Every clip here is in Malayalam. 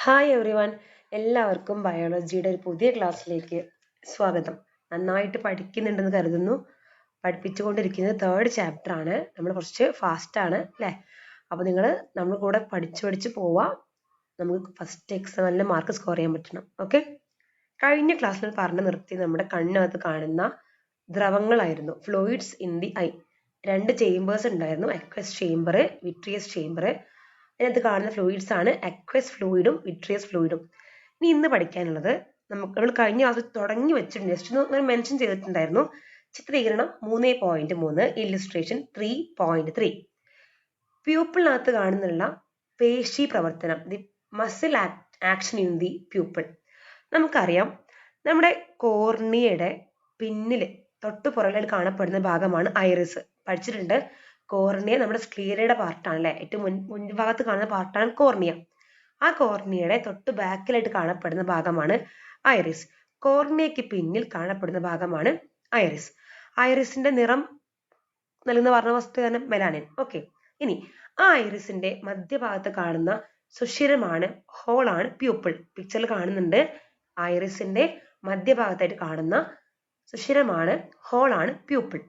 ഹായ് എവറി വൺ എല്ലാവർക്കും ബയോളജിയുടെ ഒരു പുതിയ ക്ലാസ്സിലേക്ക് സ്വാഗതം. നന്നായിട്ട് പഠിക്കുന്നുണ്ടെന്ന് കരുതുന്നു. പഠിപ്പിച്ചുകൊണ്ടിരിക്കുന്നത് തേർഡ് ചാപ്റ്റർ ആണ്. നമ്മൾ കുറച്ച് ഫാസ്റ്റ് ആണ് അല്ലേ? അപ്പോൾ നിങ്ങൾ നമ്മൾ കൂടെ പഠിച്ചു പഠിച്ച് പോവാം. നമുക്ക് ഫസ്റ്റ് എക്സാം നല്ല മാർക്ക് സ്കോർ ചെയ്യാൻ പറ്റണം. ഓക്കെ കഴിഞ്ഞ ക്ലാസ്സിൽ പറഞ്ഞു നിർത്തി നമ്മുടെ കണ്ണകത്ത് കാണുന്ന ദ്രവങ്ങളായിരുന്നു. ഫ്ലൂയിഡ്സ് ഇൻ ദി ഐ രണ്ട് ചേമ്പേഴ്സ് ഉണ്ടായിരുന്നു. അക്വസ് ചേമ്പർ വിട്രിയസ് ചേംബർ അതിനകത്ത് കാണുന്ന ഫ്ലൂയിഡ്സ് ആണ് അക്വസ് ഫ്ലൂയിഡും വിട്രിയസ് ഫ്ലൂയിഡും ഇനി ഇന്ന് പഠിക്കാനുള്ളത് നമുക്ക് നമ്മൾ കഴിഞ്ഞ ക്ലാസ് തുടങ്ങി വെച്ചിട്ടുണ്ട്. ജസ്റ്റ് ഒന്ന് മെൻഷൻ ചെയ്തിട്ടുണ്ടായിരുന്നു. ചിത്രീകരണം മൂന്ന് പോയിന്റ് മൂന്ന് ഇല്ലുസ്ട്രേഷൻ ത്രീ പോയിന്റ് ത്രീ പ്യൂപ്പിളിനകത്ത് കാണുന്നുള്ള പേശി പ്രവർത്തനം the muscle action in the pupil നമുക്കറിയാം നമ്മുടെ കോർണിയയുടെ പിന്നിൽ തൊട്ടു പുറകിൽ കാണപ്പെടുന്ന ഭാഗമാണ് ഐറിസ് പഠിച്ചിട്ടുണ്ട്. കോർണിയ നമ്മുടെ സ്ക്ലീറയുടെ പാർട്ടാണ് അല്ലെ ഏറ്റവും മുൻ മുൻഭാഗത്ത് കാണുന്ന പാർട്ടാണ് കോർണിയ. ആ കോർണിയയുടെ തൊട്ട് ബാക്കിലായിട്ട് കാണപ്പെടുന്ന ഭാഗമാണ് ഐറിസ്. കോർണിയയ്ക്ക് പിന്നിൽ കാണപ്പെടുന്ന ഭാഗമാണ് ഐറിസ്. ഐറിസിന്റെ നിറം നൽകുന്ന വർണ വസ്തു തന്നെ മെലാനിൻ. ഓക്കെ ഇനി ആ ഐറിസിന്റെ മധ്യഭാഗത്ത് കാണുന്ന സുഷിരമാണ് ഹോളാണ് പ്യൂപ്പിൾ. പിക്ചറിൽ കാണുന്നുണ്ട് ഐറിസിന്റെ മധ്യഭാഗത്തായിട്ട് കാണുന്ന സുഷിരമാണ് ഹോളാണ് പ്യൂപ്പിൾ.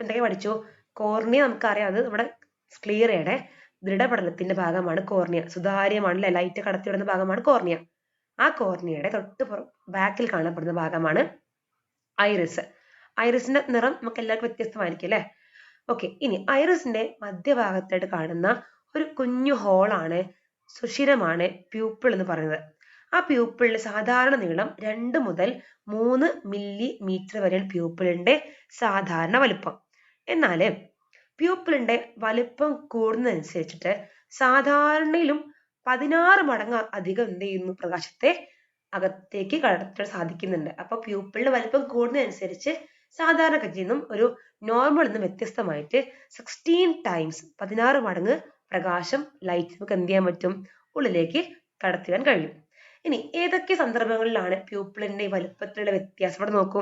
എന്തൊക്കെ പഠിച്ചു? കോർണിയ നമുക്കറിയാം. അത് നമ്മുടെ സ്ക്ലീറയുടെ ദൃഢപടലത്തിന്റെ ഭാഗമാണ് കോർണിയ. സുതാര്യമാണ് അല്ലെ ലൈറ്റ് കടത്തിവിടുന്ന ഭാഗമാണ് കോർണിയ. ആ കോർണിയയുടെ തൊട്ട് ബാക്കിൽ കാണപ്പെടുന്ന ഭാഗമാണ് ഐറിസ് ഐറിസിന്റെ നിറം നമുക്ക് എല്ലാവർക്കും വ്യത്യസ്തമായിരിക്കും അല്ലെ? ഓക്കെ ഇനി ഐറിസിന്റെ മധ്യഭാഗത്തായിട്ട് കാണുന്ന ഒരു കുഞ്ഞു ഹോളാണ് സുഷിരമാണ് പ്യൂപ്പിൾ എന്ന് പറയുന്നത്. ആ പ്യൂപ്പിളിന്റെ സാധാരണ നീളം രണ്ട് മുതൽ മൂന്ന് മില്ലി മീറ്റർ വരെയാണ് പ്യൂപ്പിളിന്റെ സാധാരണ വലുപ്പം. എന്നാൽ പ്യൂപ്പിളിന്റെ വലിപ്പം കൂടുന്നതനുസരിച്ചിട്ട് സാധാരണയിലും പതിനാറ് മടങ്ങ് അധികം എന്ത് ചെയ്യുന്നു? പ്രകാശത്തെ അകത്തേക്ക് കടത്താൻ സാധിക്കുന്നുണ്ട്. അപ്പൊ പ്യൂപ്പിളിന്റെ വലിപ്പം കൂടുന്നതനുസരിച്ച് സാധാരണ നിന്നും ഒരു നോർമൽ നിന്നും വ്യത്യസ്തമായിട്ട് സിക്സ്റ്റീൻ ടൈംസ് പതിനാറ് മടങ്ങ് പ്രകാശം ലൈറ്റ് നമുക്ക് എന്ത് ചെയ്യാൻ പറ്റും? ഉള്ളിലേക്ക് കടത്തിടാൻ കഴിയും. ഇനി ഏതൊക്കെ സന്ദർഭങ്ങളിലാണ് പ്യൂപ്പിളിന്റെ വലുപ്പത്തിലുള്ള വ്യത്യാസം? ഇവിടെ നോക്കൂ.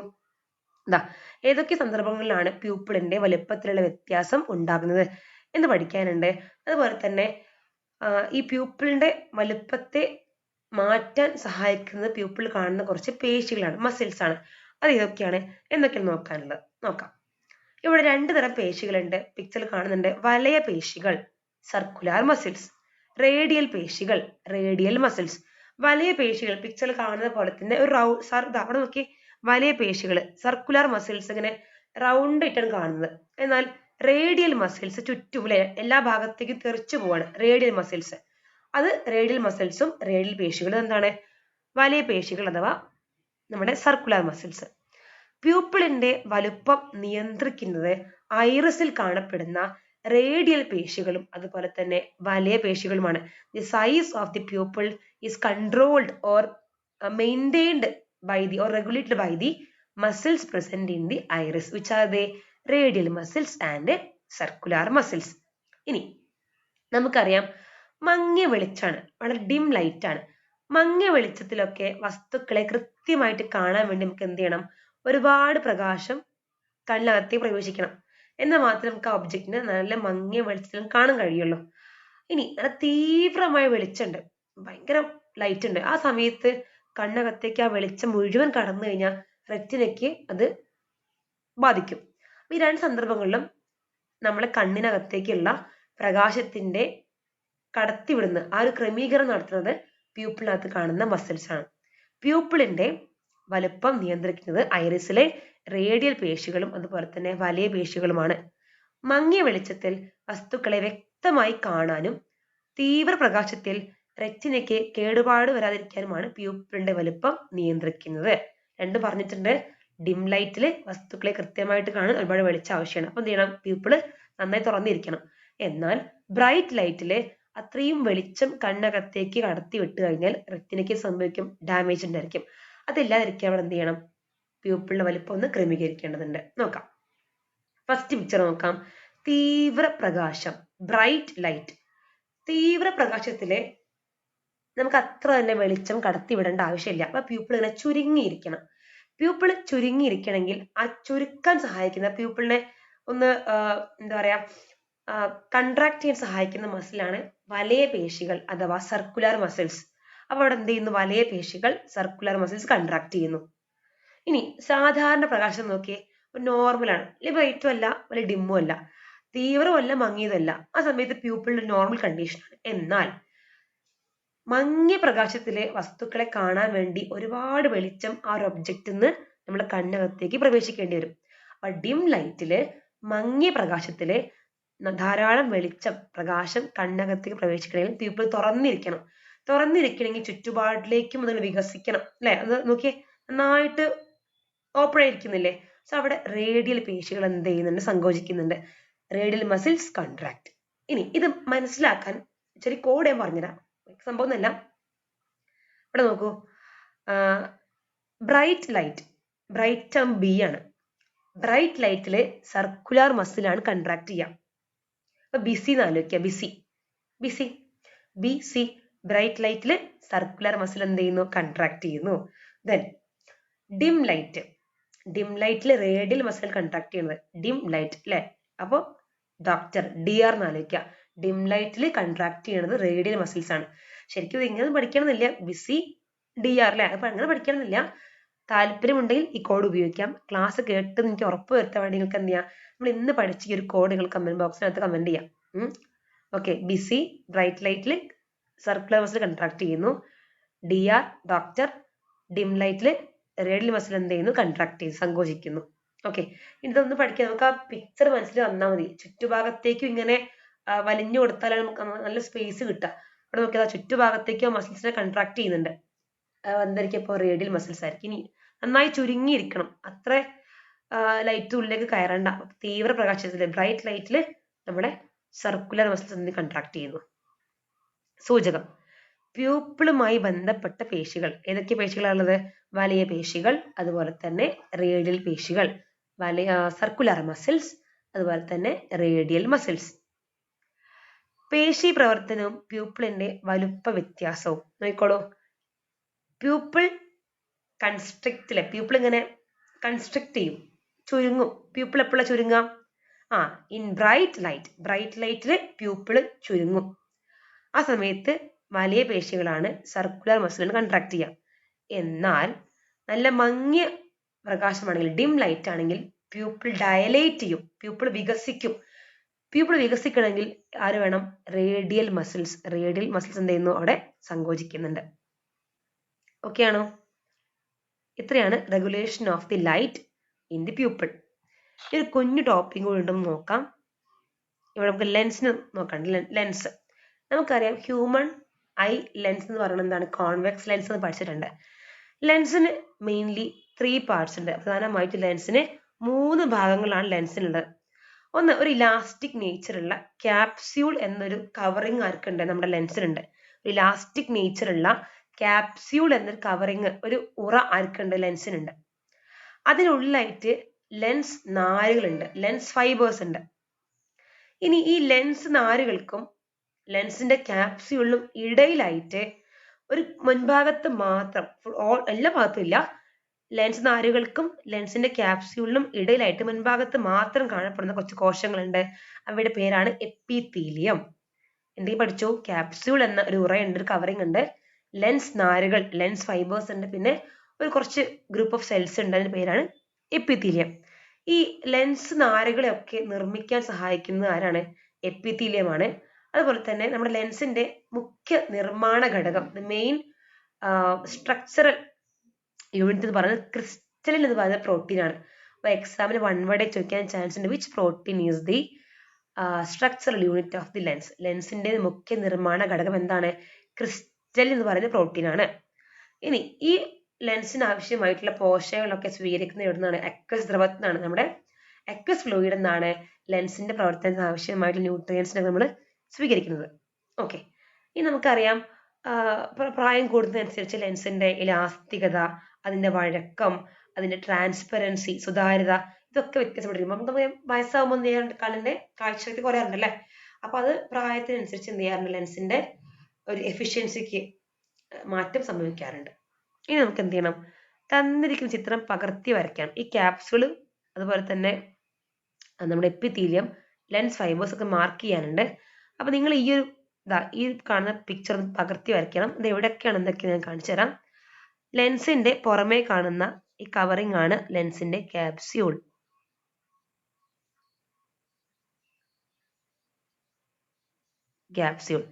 എന്താ ഏതൊക്കെ സന്ദർഭങ്ങളിലാണ് പ്യൂപ്പിളിന്റെ വലുപ്പത്തിലുള്ള വ്യത്യാസം ഉണ്ടാകുന്നത് എന്ന് പഠിക്കാനുണ്ട്. അതുപോലെ തന്നെ ഈ പ്യൂപ്പിളിന്റെ വലുപ്പത്തെ മാറ്റാൻ സഹായിക്കുന്നത് പ്യൂപ്പിൾ കാണുന്ന കുറച്ച് പേശികളാണ് മസിൽസ് ആണ്. അത് ഏതൊക്കെയാണ് എന്നൊക്കെയാണ് നോക്കാനുള്ളത്. നോക്കാം. ഇവിടെ രണ്ട് തരം പേശികളുണ്ട്. പിക്ചർ കാണുന്നുണ്ട്. വലയ പേശികൾ സർക്കുലാർ മസിൽസ് റേഡിയൽ പേശികൾ റേഡിയൽ മസിൽസ് വലയ പേശികൾ പിക്ചറിൽ കാണുന്ന പോലെ തന്നെ ഒരു റൗ സർ അവിടെ നോക്കി വലിയ പേശികൾ സർക്കുലർ മസിൽസ് ഇങ്ങനെ റൗണ്ട് ആയിട്ടാണ് കാണുന്നത്. എന്നാൽ റേഡിയൽ മസിൽസ് ചുറ്റും അല്ലെ എല്ലാ ഭാഗത്തേക്കും തെറിച്ചു പോവാണ് റേഡിയൽ മസിൽസ് അത് റേഡിയൽ മസിൽസും റേഡിയൽ പേശികളും എന്താണ്? വലിയ പേശികൾ അഥവാ നമ്മുടെ സർക്കുലർ മസിൽസ് പ്യൂപ്പിളിന്റെ വലുപ്പം നിയന്ത്രിക്കുന്നത് ഐറിസിൽ കാണപ്പെടുന്ന റേഡിയൽ പേശികളും അതുപോലെ തന്നെ വലിയ പേശികളുമാണ്. The size of the pupil is controlled or maintained by the or regulated by the muscles present in the which are the radial muscles and circular muscles. ഇനി നമുക്കറിയാം മങ്ങിയ വെളിച്ചാണ് വളരെ ഡിം ലൈറ്റ് ആണ്. മങ്ങിയ വെളിച്ചത്തിലൊക്കെ വസ്തുക്കളെ കൃത്യമായിട്ട് കാണാൻ വേണ്ടി നമുക്ക് എന്ത് ചെയ്യണം? ഒരുപാട് പ്രകാശം കണ്ണിനകത്തേക്ക് പ്രവേശിക്കണം. എന്നാൽ മാത്രമേ നമുക്ക് ആ ഒബ്ജക്റ്റിനെ നല്ല മങ്ങിയ വെളിച്ചത്തിലും കാണാൻ കഴിയുള്ളൂ. ഇനി നല്ല തീവ്രമായ വെളിച്ചമുണ്ട്. ഭയങ്കര ലൈറ്റ് ഉണ്ട്. ആ സമയത്ത് കണ്ണകത്തേക്ക് ആ വെളിച്ചം മുഴുവൻ കടന്നു കഴിഞ്ഞാൽ റെറ്റിനയ്ക്ക് അത് ബാധിക്കും. ഈ രണ്ട് സന്ദർഭങ്ങളിലും നമ്മളെ കണ്ണിനകത്തേക്കുള്ള പ്രകാശത്തിന്റെ കടത്തിവിടുന്ന ആ ഒരു ക്രമീകരണം നടത്തുന്നത് പ്യൂപ്പിളിനകത്ത് കാണുന്ന മസിൽസ് ആണ്. പ്യൂപ്പിളിന്റെ വലുപ്പം നിയന്ത്രിക്കുന്നത് ഐറിസിലെ റേഡിയൽ പേശികളും അതുപോലെ തന്നെ വലിയ പേശികളുമാണ്. മങ്ങിയ വെളിച്ചത്തിൽ വസ്തുക്കളെ വ്യക്തമായി കാണാനും തീവ്ര പ്രകാശത്തിൽ റെറ്റിനയ്ക്ക് കേടുപാട് വരാതിരിക്കാനുമാണ് പ്യൂപ്പിളിന്റെ വലുപ്പം നിയന്ത്രിക്കുന്നത്. രണ്ടും പറഞ്ഞിട്ടുണ്ട്. ഡിം ലൈറ്റിൽ വസ്തുക്കളെ കൃത്യമായിട്ട് കാണാൻ ഒരുപാട് വെളിച്ചം ആവശ്യമാണ് അപ്പൊ എന്ത് ചെയ്യണം പ്യൂപ്പിൾ നന്നായി തുറന്നിരിക്കണം. എന്നാൽ ബ്രൈറ്റ് ലൈറ്റിൽ അത്രയും വെളിച്ചം കണ്ണകത്തേക്ക് കടത്തി വിട്ട് കഴിഞ്ഞാൽ റെറ്റിനയ്ക്ക് സംഭവിക്കും ഡാമേജ് ഉണ്ടായിരിക്കും. അതില്ലാതിരിക്കാൻ നമ്മൾ എന്ത് ചെയ്യണം പ്യൂപ്പിളിന്റെ വലിപ്പം ഒന്ന് ക്രമീകരിക്കേണ്ടതുണ്ട്. നോക്കാം. ഫസ്റ്റ് പിക്ചർ നോക്കാം. തീവ്ര പ്രകാശം ബ്രൈറ്റ് ലൈറ്റ് തീവ്ര പ്രകാശത്തിലെ നമുക്ക് അത്ര തന്നെ വെളിച്ചം കടത്തിവിടേണ്ട ആവശ്യമില്ല. അപ്പൊ പ്യൂപ്പിൾ ഇങ്ങനെ ചുരുങ്ങിയിരിക്കണം. പ്യൂപ്പിൾ ചുരുങ്ങിയിരിക്കണമെങ്കിൽ ആ ചുരുക്കാൻ സഹായിക്കുന്ന പ്യൂപ്പിളിനെ ഒന്ന് എന്താ പറയാ കൺട്രാക്ട് ചെയ്യാൻ സഹായിക്കുന്ന മസിലാണ് വലയ പേശികൾ അഥവാ സർക്കുലർ മസിൽസ് അപ്പൊ അവിടെ എന്ത് ചെയ്യുന്നു? വലയ പേശികൾ സർക്കുലർ മസിൽസ് കൺട്രാക്ട് ചെയ്യുന്നു. ഇനി സാധാരണ പ്രകാശം നോക്കിയേ നോർമൽ ആണ്. വലിയ ബ്രൈറ്റും അല്ല വലിയ ഡിമ്മും അല്ല. തീവ്രമല്ല മങ്ങിയതല്ല. ആ സമയത്ത് പ്യൂപ്പിളിന്റെ നോർമൽ കണ്ടീഷനാണ് എന്നാൽ മങ്ങിയ പ്രകാശത്തിലെ വസ്തുക്കളെ കാണാൻ വേണ്ടി ഒരുപാട് വെളിച്ചം ആ ഒരു ഒബ്ജക്റ്റിൽ നിന്ന് നമ്മുടെ കണ്ണകത്തേക്ക് പ്രവേശിക്കേണ്ടി വരും. അപ്പൊ ഡിം ലൈറ്റിൽ മങ്ങിയ പ്രകാശത്തിലെ ധാരാളം വെളിച്ചം പ്രകാശം കണ്ണകത്തേക്ക് പ്രവേശിക്കണമെങ്കിൽ പീപ്പിൾ തുറന്നിരിക്കണം. തുറന്നിരിക്കണമെങ്കിൽ ചുറ്റുപാടിലേക്കും അതിന് വികസിക്കണം അല്ലെ? അത് നോക്കിയേ നന്നായിട്ട് ഓപ്പൺ ആയിരിക്കുന്നില്ലേ? സോ അവിടെ റേഡിയൽ പേശികൾ എന്ത് ചെയ്യുന്നുണ്ട്? സങ്കോചിക്കുന്നുണ്ട്. റേഡിയൽ മസിൽസ് കോൺട്രാക്ട് ഇനി ഇത് മനസ്സിലാക്കാൻ ചെറിയ കോഡ് ഞാൻ പറഞ്ഞുതരാം. സംഭവം എന്നല്ല ഇവിടെ നോക്കൂ. Bright light bright term B ആണ്. ബ്രൈറ്റ് ലൈറ്റിലെ സർക്കുലർ മസിലാണ് കൺട്രാക്ട് ചെയ്യാം. അപ്പൊ ബിസി എന്ന് ആലോചിക്കുക BC BC B C bright ലൈറ്റിൽ സർക്കുലർ മസിൽ എന്ത് ചെയ്യുന്നു? കൺട്രാക്ട് ചെയ്യുന്നു. ദെൻ ഡിം ലൈറ്റ് ഡിം ലൈറ്റിൽ റേഡിയൽ മസിൽ കൺട്രാക്ട് ചെയ്യുന്നത്. ഡിം ലൈറ്റ് അല്ലെ അപ്പോൾ ഡോക്ടർ ഡി ആർ എന്ന് ഡിം ലൈറ്റിൽ കൺട്രാക്ട് ചെയ്യണത് റേഡിയൽ മസിൽസ് ആണ്. ശരിക്കും ഇങ്ങനെ പഠിക്കണമെന്നില്ല. ബിസി ഡി ആർ അല്ലേ അപ്പൊ അങ്ങനെ പഠിക്കണമെന്നില്ല. താല്പര്യമുണ്ടെങ്കിൽ ഈ കോഡ് ഉപയോഗിക്കാം. ക്ലാസ് കേട്ട് എനിക്ക് ഉറപ്പ് വരുത്താൻ വേണ്ടി നിങ്ങൾക്ക് എന്ത് ചെയ്യാം? നമ്മൾ ഇന്ന് പഠിച്ച ഈ ഒരു കോഡ് നിങ്ങൾ കമന്റ് ബോക്സിനകത്ത് കമന്റ് ചെയ്യാം. ഓക്കെ ബിസി ബ്രൈറ്റ് ലൈറ്റിൽ സർക്കുലർ മസിൽ കൺട്രാക്ട് ചെയ്യുന്നു. ഡി ആർ ഡോക്ടർ ഡിം ലൈറ്റിൽ റേഡിയൽ മസിൽ എന്ത് ചെയ്യുന്നു? കൺട്രാക്ട് ചെയ്യുന്നു. സങ്കോചിക്കുന്നു. ഓക്കെ ഇതൊന്ന് പഠിക്കാം. നമുക്ക് ആ പിക്ചർ മനസ്സിൽ വന്നാൽ മതി. ചുറ്റുഭാഗത്തേക്കും ഇങ്ങനെ വലിഞ്ഞു കൊടുത്താലാണ് നമുക്ക് നല്ല സ്പേസ് കിട്ടുക. അവിടെ നോക്കിയാൽ ചുറ്റുഭാഗത്തേക്കും മസിൽസിനെ കൺട്രാക്ട് ചെയ്യുന്നുണ്ട്. എന്തായിരിക്കും ഇപ്പോൾ റേഡിയൽ മസിൽസ് ആയിരിക്കും. ഇനി നന്നായി ചുരുങ്ങിയിരിക്കണം. അത്ര ലൈറ്റ് ഉള്ളിലേക്ക് കയറണ്ട. തീവ്ര പ്രകാശത്തിൽ ബ്രൈറ്റ് ലൈറ്റിൽ നമ്മുടെ സർക്കുലർ മസിൽസ് കൺട്രാക്ട് ചെയ്യുന്നു. സൂചകം. പ്യൂപ്പിളുമായി ബന്ധപ്പെട്ട പേശികൾ. ഏതൊക്കെ പേശികളാണുള്ളത്? വലിയ പേശികൾ അതുപോലെ തന്നെ റേഡിയൽ പേശികൾ. വലിയ സർക്കുലർ മസിൽസ് അതുപോലെ തന്നെ റേഡിയൽ മസിൽസ് പേശി പ്രവർത്തനവും പ്യൂപ്പിളിന്റെ വലുപ്പ വ്യത്യാസവും. നോക്കിക്കോളൂ. പ്യൂപ്പിൾ കൺസ്ട്രിക്റ്റിലെ പ്യൂപ്പിൾ ഇങ്ങനെ കൺസ്ട്രിക്ട് ചെയ്യും. ചുരുങ്ങും. പ്യൂപ്പിൾ എപ്പോഴാണ് ചുരുങ്ങാം ആ ഇൻ ബ്രൈറ്റ് ലൈറ്റ് ബ്രൈറ്റ് ലൈറ്റിൽ പ്യൂപ്പിൾ ചുരുങ്ങും. ആ സമയത്ത് വലിയ പേശികളാണ് സർക്കുലർ മസിലിന് കൺട്രാക്ട് ചെയ്യുക. എന്നാൽ നല്ല മങ്ങിയ പ്രകാശമാണെങ്കിൽ ഡിം ലൈറ്റ് ആണെങ്കിൽ പ്യൂപ്പിൾ ഡയലേറ്റ് ചെയ്യും. പ്യൂപ്പിൾ വികസിക്കും. പ്യൂപ്പിൾ വികസിക്കണമെങ്കിൽ ആര് വേണം? Radial muscles. റേഡിയൽ മസിൽസ് എന്ത് ചെയ്യുന്നു? അവിടെ സങ്കോചിക്കുന്നുണ്ട്. ഓക്കെ ആണോ? ഇത്രയാണ് regulation of the light in the pupil. ഈ ഒരു കുഞ്ഞു ടോപ്പിക് കൂടി ഉണ്ടെന്ന് നോക്കാം. ഇവിടെ നമുക്ക് ലെൻസിന് നോക്കാം ലെൻസ് നമുക്കറിയാം ഹ്യൂമൺ ഐ ലെൻസ് എന്ന് പറയുന്നത് എന്താണ്? കോൺവെക്സ് ലെൻസ് എന്ന് പഠിച്ചിട്ടുണ്ട്. ലെൻസിന് മെയിൻലി ത്രീ പാർട്സ് ഉണ്ട്. പ്രധാനമായിട്ട് ലെൻസിന് മൂന്ന് ഭാഗങ്ങളാണ് ലെൻസിനുള്ളത് ഒന്ന് ഒരു ഇലാസ്റ്റിക് നേച്ചറുള്ള ക്യാപ്സ്യൂൾ എന്നൊരു കവറിങ് ആർക്കുണ്ട്? നമ്മുടെ ലെൻസിനുണ്ട് ഒരു ഇലാസ്റ്റിക് നേച്ചറുള്ള ക്യാപ്സ്യൂൾ എന്നൊരു കവറിങ് ഒരു ഉറ ആർക്കുണ്ട് ലെൻസിനുണ്ട് അതിനുള്ളിലായിട്ട് ലെൻസ് നാരുകളുണ്ട്. ലെൻസ് ഫൈബേഴ്സ് ഉണ്ട്. ഇനി ഈ ലെൻസ് നാരുകൾക്കും ലെൻസിന്റെ ക്യാപ്സ്യൂളിനും ഇടയിലായിട്ട് ഒരു മുൻഭാഗത്ത് മാത്രം എല്ലാ ഭാഗത്തും ഇല്ല. ലെൻസ് നാരുകൾക്കും ലെൻസിന്റെ ക്യാപ്സ്യൂളിനും ഇടയിലായിട്ട് മുൻഭാഗത്ത് മാത്രം കാണപ്പെടുന്ന കുറച്ച് കോശങ്ങളുണ്ട്. അവയുടെ പേരാണ് എപ്പിത്തീലിയം. എന്തെങ്കിലും പഠിച്ചു? ക്യാപ്സ്യൂൾ എന്ന ഒരു ഉറയുണ്ട് ഒരു കവറിംഗ് ഉണ്ട്. ലെൻസ് നാരുകൾ ലെൻസ് ഫൈബേഴ്സ് ഉണ്ട്. പിന്നെ ഒരു കുറച്ച് ഗ്രൂപ്പ് ഓഫ് സെൽസ് ഉണ്ട് അതിന്റെ പേരാണ് എപ്പിത്തീലിയം. ഈ ലെൻസ് നാരുകളെയൊക്കെ നിർമ്മിക്കാൻ സഹായിക്കുന്നത് ആരാണ്? എപ്പിത്തീലിയമാണ് അതുപോലെ തന്നെ നമ്മുടെ ലെൻസിന്റെ മുഖ്യ നിർമ്മാണ ഘടകം മെയിൻ സ്ട്രക്ചറൽ യൂണിറ്റ് എന്ന് പറയുന്നത് ക്രിസ്റ്റലിൻ എന്ന് പറയുന്ന പ്രോട്ടീൻ ആണ്. അപ്പോൾ എക്സാമിന് വൺ വേർഡേ ചോദിക്കാൻ ചാൻസ് ഉണ്ട്. Which protein is the structural unit of the lens ലെൻസിന്റെ മുഖ്യ നിർമ്മാണ ഘടകം എന്താണ്? ക്രിസ്റ്റൽ എന്ന് പറയുന്ന പ്രോട്ടീൻ ആണ്. ഇനി ഈ ലെൻസിന് ആവശ്യമായിട്ടുള്ള പോഷകങ്ങളൊക്കെ സ്വീകരിക്കുന്ന എവിടുന്നാണ്? അക്വസ് ദ്രവത്തിനാണ് നമ്മുടെ എക്വസ് ഫ്ലൂയിഡ് എന്നാണ് ലെൻസിന്റെ പ്രവർത്തനത്തിന് ആവശ്യമായിട്ടുള്ള ന്യൂട്രിയൻസിനെ നമ്മൾ സ്വീകരിക്കുന്നത്. ഓക്കെ ഇനി നമുക്കറിയാം പ്രായം കൂടുന്നതനുസരിച്ച് ലെൻസിന്റെ ഇലാസ്തികത അതിന്റെ വഴക്കം അതിന്റെ ട്രാൻസ്പെറൻസി സുതാര്യത ഇതൊക്കെ വ്യത്യാസപ്പെട്ടിരിക്കും. നമുക്ക് വയസ്സാകുമ്പോൾ എന്ത് ചെയ്യാറുണ്ട്? കണ്ണിന്റെ കാഴ്ചശക്തി കുറയാറുണ്ട് അല്ലേ? അപ്പൊ അത് പ്രായത്തിനനുസരിച്ച് എന്ത് ചെയ്യാറുണ്ട്? ലെൻസിന്റെ ഒരു എഫിഷ്യൻസിക്ക് മാറ്റം സംഭവിക്കാറുണ്ട്. ഇനി നമുക്ക് എന്ത് ചെയ്യണം? തന്നിരിക്കുന്ന ചിത്രം പകർത്തി വരയ്ക്കാം ഈ ക്യാപ്സുകൾ അതുപോലെ തന്നെ നമ്മുടെ എപ്പിത്തീലിയം ലെൻസ് ഫൈബേഴ്സ് ഒക്കെ മാർക്ക് ചെയ്യാനുണ്ട്. അപ്പൊ നിങ്ങൾ ഈ ഒരു ഇതാ ഈ കാണുന്ന പിക്ചർ പകർത്തി വരയ്ക്കണം. ഇത് എവിടെയൊക്കെയാണ്? എന്തൊക്കെ ഞാൻ കാണിച്ചു തരാം ലെൻസിന്റെ പുറമേ കാണുന്ന ഈ കവറിംഗ് ആണ് ലെൻസിന്റെ ക്യാപ്സ്യൂൾ ക്യാപ്സ്യൂൾ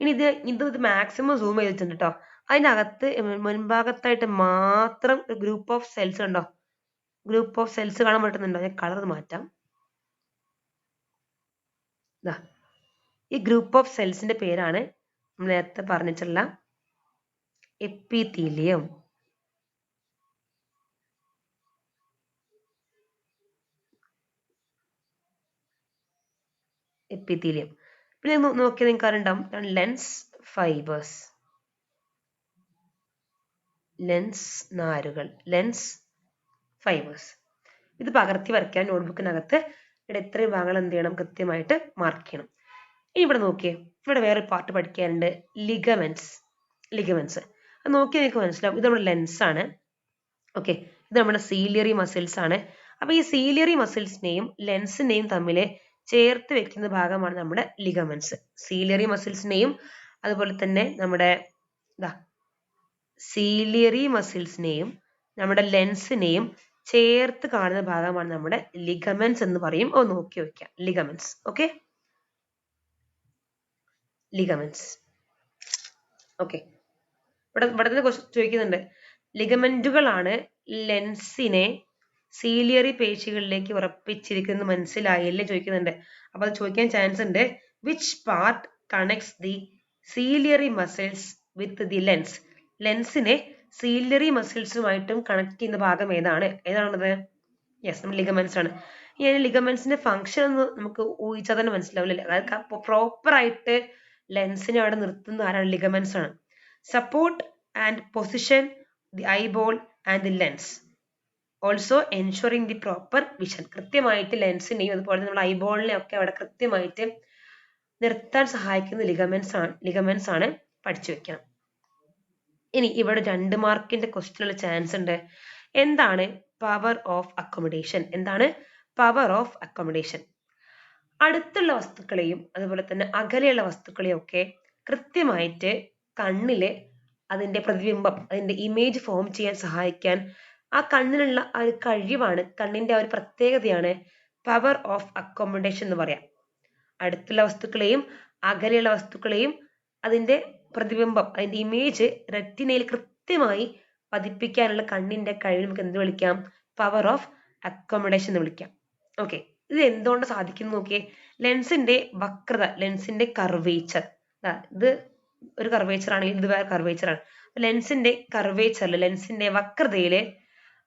ഇനി ഇത് ഇത് ഇത് മാക്സിമം സൂം ചെയ്തിട്ടുണ്ട് കേട്ടോ അതിനകത്ത് മുൻഭാഗത്തായിട്ട് മാത്രം ഗ്രൂപ്പ് ഓഫ് സെൽസ് ഉണ്ടോ ഗ്രൂപ്പ് ഓഫ് സെൽസ് കാണാൻ പറ്റുന്നുണ്ടോ? ഞാൻ കളർ മാറ്റാം. ഈ ഗ്രൂപ്പ് ഓഫ് സെൽസിന്റെ പേരാണ് നമ്മൾ നേരത്തെ പറഞ്ഞിട്ടുള്ള എപ്പിത്തീലിയം. എപ്പിത്തീലിയം പിന്നെ നോക്കിയാൽ നിങ്ങൾക്ക് അറിയണ്ടാവും ലെൻസ് ഫൈബേഴ്സ് ലെൻസ് നാരുകൾ. ലെൻസ് ഫൈബേഴ്സ് ഇത് പകർത്തി വരയ്ക്കാൻ നോട്ട്ബുക്കിനകത്ത് ഇവിടെ ഇത്രയും ഭാഗങ്ങൾ എന്ത് ചെയ്യണം? കൃത്യമായിട്ട് മാർക്ക് ചെയ്യണം. ഇവിടെ നോക്കിയേ. ഇവിടെ വേറെ പാർട്ട് പഠിക്കാനുണ്ട്. ലിഗമെന്റ്സ് ലിഗമെന്റ്സ് അത് നോക്കിയാൽ നിങ്ങൾക്ക് മനസ്സിലാവും. ഇത് നമ്മുടെ ലെൻസ് ആണ്. ഓക്കെ ഇത് നമ്മുടെ സീലിയറി മസിൽസ് ആണ്. അപ്പൊ ഈ സീലിയറി മസിൽസിനെയും ലെൻസിനെയും തമ്മിൽ ചേർത്ത് വെക്കുന്ന ഭാഗമാണ് നമ്മുടെ ലിഗമെന്റ്സ് സീലിയറി മസിൽസിനെയും അതുപോലെ തന്നെ നമ്മുടെ ഇതാ സീലിയറി മസിൽസിനെയും നമ്മുടെ ലെൻസിനെയും ചേർത്ത് കാണുന്ന ഭാഗമാണ് നമ്മുടെ ലിഗമെന്റ്സ് എന്ന് പറയും. ഓ നോക്കി വെക്കാം. ലിഗമെന്റ്സ് ഓക്കെ ലിഗമെന്റ്സ് ഓക്കെ ഇവിടെ ഇവിടെ തന്നെ ചോദിക്കുന്നുണ്ട്. ലിഗമെന്റുകളാണ് ലെൻസിനെ സീലിയറി പേശികളിലേക്ക് ഉറപ്പിച്ചിരിക്കുന്നത് മനസ്സിലായില്ലേ ചോദിക്കുന്നുണ്ട്. അപ്പൊ അത് ചോദിക്കാൻ ചാൻസ് ഉണ്ട്. Which part connects the ciliary muscles with the lens ലെൻസിനെ ciliary മസിൽസുമായിട്ടും കണക്ട് ചെയ്യുന്ന ഭാഗം ഏതാണ്? ഏതാണത്? യെസ് നമ്മൾ ലിഗമെന്റ്സ് ആണ്. ഈ ലിഗമെന്റ്സിന്റെ ഫംഗ്ഷൻ ഒന്ന് നമുക്ക് ഊഹിച്ചാൽ തന്നെ മനസ്സിലാവില്ല അതായത് പ്രോപ്പർ ആയിട്ട് ലെൻസിനെ അവിടെ നിർത്തുന്ന ആരാണ്? ലിഗമെന്റ്സ് ആണ്. Support and position the eyeball and the lens also ensuring the proper vision കൃത്യമായിട്ട് ലെൻസിനെയും അതുപോലെ നമ്മുടെ ഐബോളിനെ ഒക്കെ അവിടെ കൃത്യമായിട്ട് നിർത്താൻ സഹായിക്കുന്ന ലിഗമെന്റ്സ് ആണ് ലിഗമെന്റ്സ് ആണ് പഠിച്ചു വെക്കണം. ഇനി ഇവിടെ രണ്ട് മാർക്കിന്റെ ക്വസ്റ്റിനുള്ള ചാൻസ് ഉണ്ട്. എന്താണ് പവർ ഓഫ് അക്കോമഡേഷൻ എന്താണ് പവർ ഓഫ് അക്കോമഡേഷൻ അടുത്തുള്ള വസ്തുക്കളെയും അതുപോലെ തന്നെ അകലെയുള്ള വസ്തുക്കളെയും ഒക്കെ കൃത്യമായിട്ട് കണ്ണിൽ അതിന്റെ പ്രതിബിംബം അതിന്റെ ഇമേജ് ഫോം ചെയ്യാൻ സഹായിക്കാൻ ആ കണ്ണിനുള്ള ആ ഒരു കഴിവാണ് കണ്ണിന്റെ ആ ഒരു പ്രത്യേകതയാണ് പവർ ഓഫ് അക്കോമഡേഷൻ എന്ന് പറയാം. അടുത്തുള്ള വസ്തുക്കളെയും അകലെയുള്ള വസ്തുക്കളെയും അതിന്റെ പ്രതിബിംബം അതിന്റെ ഇമേജ് റെറ്റിനയിൽ കൃത്യമായി പതിപ്പിക്കാനുള്ള കണ്ണിന്റെ കഴിവ് നമുക്ക് എന്ത് വിളിക്കാം? പവർ ഓഫ് അക്കോമഡേഷൻ എന്ന് വിളിക്കാം. ഓക്കെ ഇത് എന്തുകൊണ്ട് സാധിക്കുന്നു നോക്കിയേ? ലെൻസിന്റെ വക്രത ലെൻസിന്റെ കർവേച്ചർ ഇത് ഒരു കർവേച്ചർ ആണെങ്കിൽ ഇത് വേറെ കർവേച്ചർ ആണ്. ലെൻസിന്റെ കർവേച്ചറിൽ ലെൻസിന്റെ വക്രതയിൽ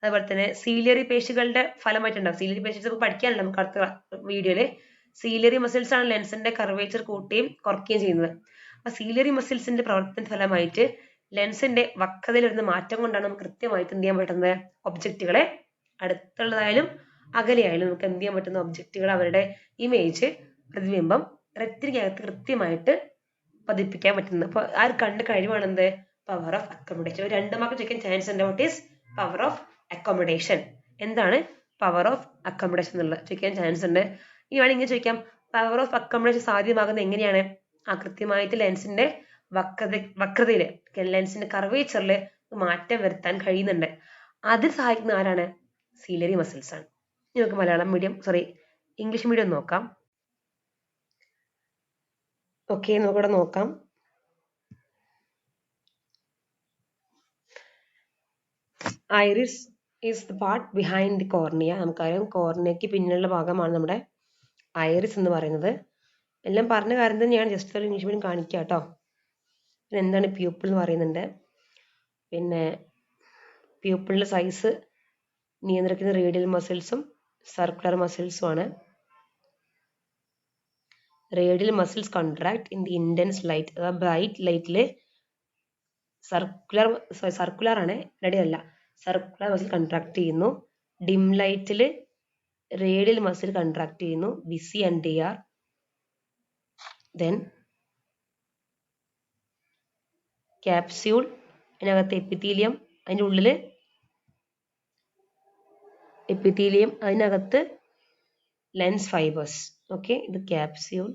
അതുപോലെ തന്നെ സീലിയറി പേശികളുടെ ഫലമായിട്ടുണ്ടാവും. സീലിയറി പേശികൾ പഠിക്കാനല്ല നമുക്ക് അടുത്ത വീഡിയോയിൽ സീലിയറി മസിൽസ് ആണ് ലെൻസിന്റെ കർവേച്ചർ കൂട്ടുകയും കുറയ്ക്കുകയും ചെയ്യുന്നത്. അപ്പൊ സീലിയറി മസിൽസിന്റെ പ്രവർത്തന ഫലമായിട്ട് ലെൻസിന്റെ വക്രതയിൽ വരുന്ന മാറ്റം കൊണ്ടാണ് നമുക്ക് കൃത്യമായിട്ട് എന്ത് ചെയ്യാൻ പറ്റുന്നത്? ഒബ്ജക്റ്റുകളെ അടുത്തുള്ളതായാലും അകലെയായാലും നമുക്ക് എന്ത് ചെയ്യാൻ പറ്റുന്ന ഒബ്ജക്റ്റുകൾ അവരുടെ ഇമേജ് പ്രതിബിംബം റെറ്റിനകത്ത് കൃത്യമായിട്ട് പതിപ്പിക്കാൻ പറ്റുന്നത്. അപ്പൊ ആ ഒരു കണ്ട് കഴിവാണ് എന്ത് പവർ ഓഫ് അക്കോമഡേഷൻ രണ്ട് മാർക്ക് ചോദിക്കാൻ ചാൻസ് ഉണ്ട് what is power of accommodation എന്താണ്? പവർ ഓഫ് അക്കോമഡേഷൻ എന്നുള്ളത് ചോദിക്കാൻ ചാൻസ് ഉണ്ട്. ഇനി വേണമെങ്കിൽ ചോദിക്കാം. പവർ ഓഫ് അക്കോമഡേഷൻ സാധ്യമാകുന്നത് എങ്ങനെയാണ്? ആ കൃത്യമായിട്ട് ലെൻസിന്റെ വക്രത വക്രതയിൽ ലെൻസിന്റെ കർവേച്ചറിൽ മാറ്റം വരുത്താൻ കഴിയുന്നുണ്ട്. അതിൽ സഹായിക്കുന്ന ആരാണ്? സീലറി മസിൽസ് ആണ്. നമുക്ക് Malayalam medium sorry English medium നോക്കാം. ഓക്കെ നമുക്കിവിടെ നോക്കാം. Iris is the part behind the cornea നമുക്കറിയാം കോർണിയയ്ക്ക് പിന്നിലുള്ള ഭാഗമാണ് നമ്മുടെ ഐറിസ് എന്ന് പറയുന്നത്. എല്ലാം പറഞ്ഞ കാര്യം തന്നെയാണ്. ജസ്റ്റ് ഒരു ഇംഗ്ലീഷ് മീഡിയം കാണിക്കുക കേട്ടോ പിന്നെ എന്താണ് പ്യൂപ്പിൾ എന്ന് പറയുന്നുണ്ട്. പിന്നെ പ്യൂപ്പിളിന്റെ സൈസ് നിയന്ത്രിക്കുന്ന റേഡിയൽ മസിൽസും സർക്കുലർ മസിൽസും ആണ്. Radial muscles contract in the intense light അഥവാ ബ്രൈറ്റ് ലൈറ്റിൽ സർക്കുലർ സർക്കുലർ ആണ്. റെഡി അല്ല. സർക്കുലർ മസിൽ കൺട്രാക്ട് ചെയ്യുന്നു. ഡിം ലൈറ്റിൽ റേഡിയൽ മസിൽ കൺട്രാക്ട് ചെയ്യുന്നു. VC and D R then capsule അതിനകത്ത് എപ്പിത്തീലിയം അതിന്റെ ഉള്ളിൽ എപ്പിത്തീലിയം അതിനകത്ത് ലെൻസ് ഫൈബേഴ്സ് ഓക്കെ ഇത് ക്യാപ്സ്യൂൾ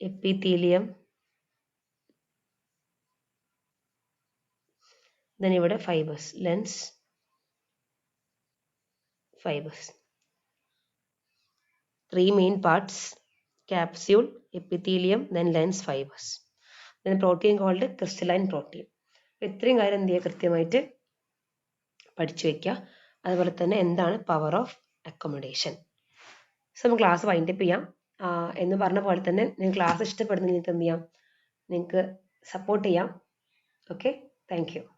എപ്പിത്തീലിയം ദെൻ ഇവിടെ fibres lens fibres three main parts capsule epithelium then lens fibres then protein called crystalline protein ഇത്രയും കാര്യം എന്ത് ചെയ്യുക? കൃത്യമായിട്ട് പഠിച്ചു വയ്ക്കുക അതുപോലെ തന്നെ എന്താണ് പവർ ഓഫ് അക്കോമഡേഷൻ സോ നമുക്ക് ക്ലാസ് വൈൻഡപ്പ് ചെയ്യാം. എന്ന് പറഞ്ഞ പോലെ തന്നെ നിങ്ങൾക്ക് ക്ലാസ് ഇഷ്ടപ്പെടുന്ന നിങ്ങൾക്ക് എന്ത് ചെയ്യാം? നിങ്ങൾക്ക് സപ്പോർട്ട് ചെയ്യാം. Okay thank you